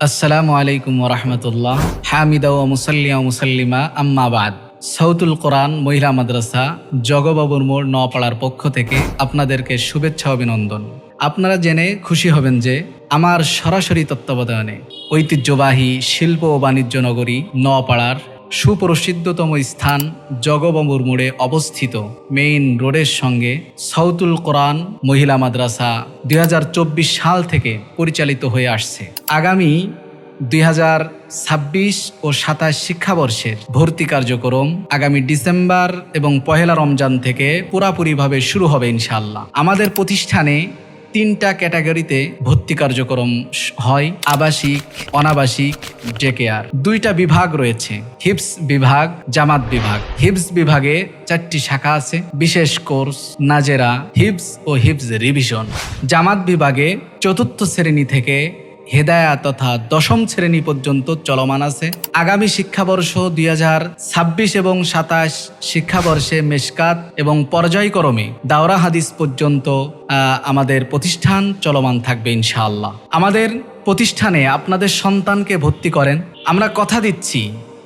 আসসালামু আলাইকুম ওরহমতুল্লাহ হামিদা ও মুসাল্লিয়া মুসাল্লিমা আম্মাবাদ সাউতুল কোরআন, মহিলা মাদ্রাসা, জগবাবুর মোড় নপাড়ার পক্ষ থেকে আপনাদেরকে শুভেচ্ছা, অভিনন্দন। আপনারা জেনে খুশি হবেন যে আমার সরাসরি তত্ত্বাবধানে ঐতিহ্যবাহী শিল্প ও বাণিজ্য নগরী নপাড়ার সুপ্রসিদ্ধতম স্থান জগবাবুর মোড়ে অবস্থিত। মেইন রোডের সঙ্গে সৌতুল কোরআন মহিলা মাদ্রাসা দুই হাজার চব্বিশ সাল থেকে পরিচালিত হয়ে আসছে। আগামী দুই হাজার ছাব্বিশ ও সাতাশ শিক্ষাবর্ষের ভর্তি কার্যক্রম আগামী ডিসেম্বর এবং পহেলা রমজান থেকে পুরাপুরিভাবে শুরু হবে ইনশাল্লাহ আমাদের প্রতিষ্ঠানে তিনটা ক্যাটাগরিতে ভর্তি কার্যক্রম হয়, আবাসিক, অনাবাসিক, ডেকেয়ার। দুইটা বিভাগ রয়েছে, হিপস বিভাগ, জামাত বিভাগ। হিপস বিভাগে চারটি শাখা আছে, বিশেষ কোর্স, নাজেরা, হিপস ও হিপস রিভিশন। জামাত বিভাগে চতুর্থ শ্রেণি থেকে হেদায়া তথা দশম শ্রেণি পর্যন্ত চলমান আছে। আগামী শিক্ষাবর্ষ দুই হাজার ছাব্বিশ এবং সাতাশ শিক্ষাবর্ষে মেশকাত এবং পর্যায়ক্রমে দাওরা হাদিস পর্যন্ত আমাদের প্রতিষ্ঠান চলমান থাকবে ইনশাআল্লাহ। আমাদের প্রতিষ্ঠানে আপনাদের সন্তানকে ভর্তি করেন। আমরা কথা দিচ্ছি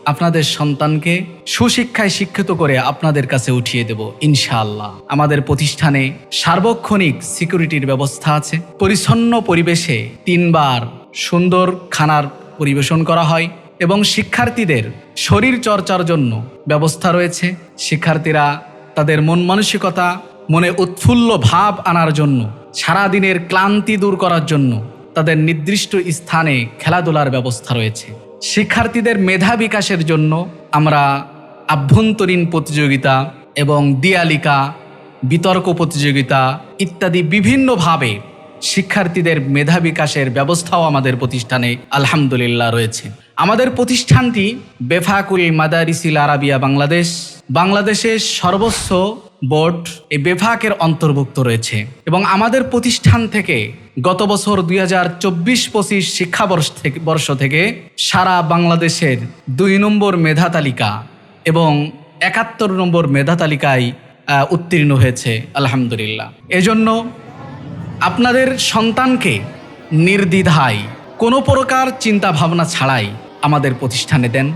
আপনাদের সন্তানকে সুশিক্ষায় শিক্ষিত করে আপনাদের কাছে উঠিয়ে দেব, ইনশাআল্লাহ। আমাদের প্রতিষ্ঠানে সার্বক্ষণিক সিকিউরিটির ব্যবস্থা আছে। পরিচ্ছন্ন পরিবেশে তিনবার সুন্দর খানার পরিবেশন করা হয় এবং শিক্ষার্থীদের শরীর চর্চার জন্য ব্যবস্থা রয়েছে। শিক্ষার্থীরা তাদের মন মানসিকতা, মনে উৎফুল্ল ভাব আনার জন্য, সারাদিনের ক্লান্তি দূর করার জন্য তাদের নির্দিষ্ট স্থানে খেলাধুলার ব্যবস্থা রয়েছে। শিক্ষার্থীদের মেধা বিকাশের জন্য আমরা আভ্যন্তরীণ প্রতিযোগিতা এবং দিয়ালিকা, বিতর্ক প্রতিযোগিতা ইত্যাদি বিভিন্নভাবে শিক্ষার্থীদের মেধা বিকাশের ব্যবস্থাও আমাদের প্রতিষ্ঠানে আলহামদুলিল্লাহ রয়েছে। আমাদের প্রতিষ্ঠানটি বেফাকুল মাদারিসিল আরাবিয়া বাংলাদেশ। বাংলাদেশের সর্বোচ্চ বোর্ড এই বেফাকের অন্তর্ভুক্ত রয়েছে এবং আমাদের প্রতিষ্ঠান থেকে গত বছর দুই হাজার চব্বিশ পঁচিশ শিক্ষাবর্ষ থেকে বর্ষ থেকে সারা বাংলাদেশের দুই নম্বর মেধা তালিকা এবং একাত্তর নম্বর মেধা তালিকায় উত্তীর্ণ হয়েছে, আলহামদুলিল্লাহ। এজন্য আপনাদের সন্তানকে নির্দ্বিধায় কোনো প্রকার চিন্তা ভাবনা ছাড়াই আমাদের প্রতিষ্ঠানে দেন।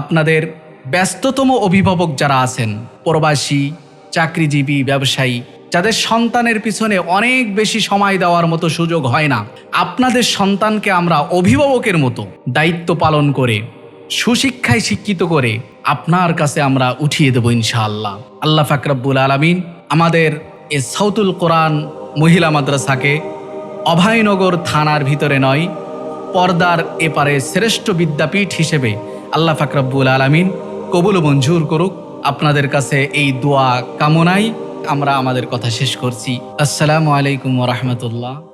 আপনাদের ব্যস্ততম অভিভাবক যারা আছেন, প্রবাসী, চাকরিজীবী, ব্যবসায়ী, যাদের সন্তানের পিছনে অনেক বেশি সময় দেওয়ার মতো সুযোগ হয় না, আপনাদের সন্তানকে আমরা অভিভাবকের মতো দায়িত্ব পালন করে, সুশিক্ষায় শিক্ষিত করে আপনার কাছে আমরা উঠিয়ে দেব ইনশাআল্লাহ। আল্লাহ ফাকরাব্বুল আলমিন আমাদের এ সাউতুল কোরআন মহিলা মাদ্রাসাকে অভয়নগর থানার ভিতরে নয়, পর্দার এপারে শ্রেষ্ঠ বিদ্যাপীঠ হিসেবে আল্লাহ ফাকরাবুল আলমিন কবুল মঞ্জুর করুক। আপনাদের কাছে এই দোয়া কামনাই আমরা আমাদের কথা শেষ করছি। আসসালামু আলাইকুম রহমতুল্লাহ।